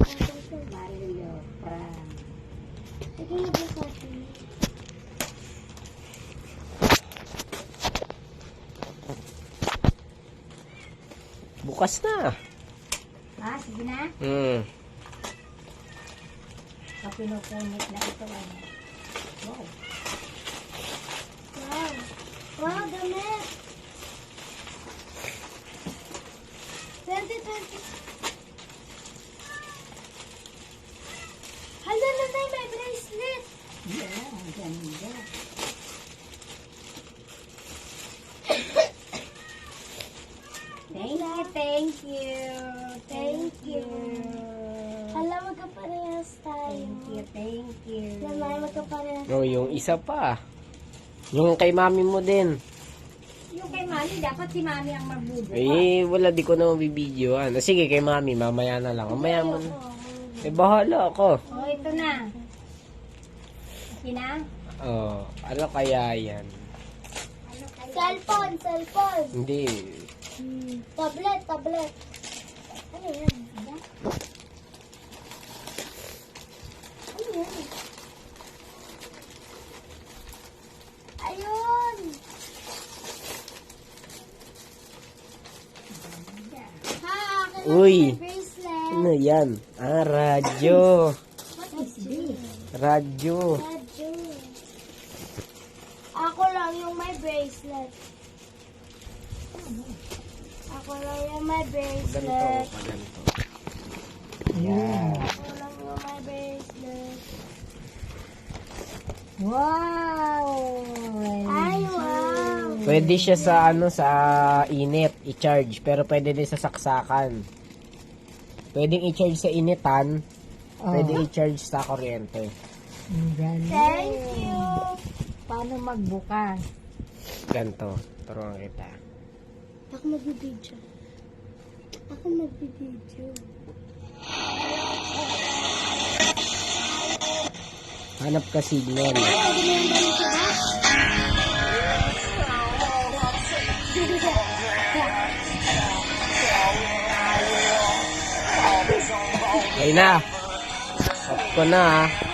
Mario. Sige. Bukas na. Ah, sige na. Hmm. Sa pinupunit na ito. ano. Wow. Wow. Wow, damit. 2020. Hala na tayo, may bracelet. Yeah, ang ganda. Thank you, thank you. Thank you. Hala, magkaparehas tayo. Thank you, thank you. Lamay, magkaparehas. Oh, yung isa pa. Yung kay mami mo din. Yung kay Mami, dapat si Mami ang magbubukas. Eh, wala di ko na mabibidyoan. Ah, sige, kay mami, mamaya na lang. Mamaya mo na. Eh, bahala ako. Oh, ito na. Okay na? Oh, ano kaya yan? Ano? Cellphone, cellphone. Hindi. Hmm, tablet, tablet. Ano yan? Ano? Ano yan? Ayun! Ha, Uy. bracelet. Ano yan? Ah, radyo. What is this? Radyo. Radyo. Ako lang yung may bracelet. Ako lang yung may bracelet. ganito. Yan. Ako lang yung may bracelet. Wow! Ay, wow! Pwede siya sa ano sa init i-charge pero pwede din sa saksakan. Pwedeng i-charge sa initan, pwede i-charge sa kuryente. Thank you! Paano magbukas? Ganto, turuan kita. Ako magbibidyo. Ako magbibidyo. Hanap ka signal. Pwede mo yung ganito ba? Ayun na. Ko na ah.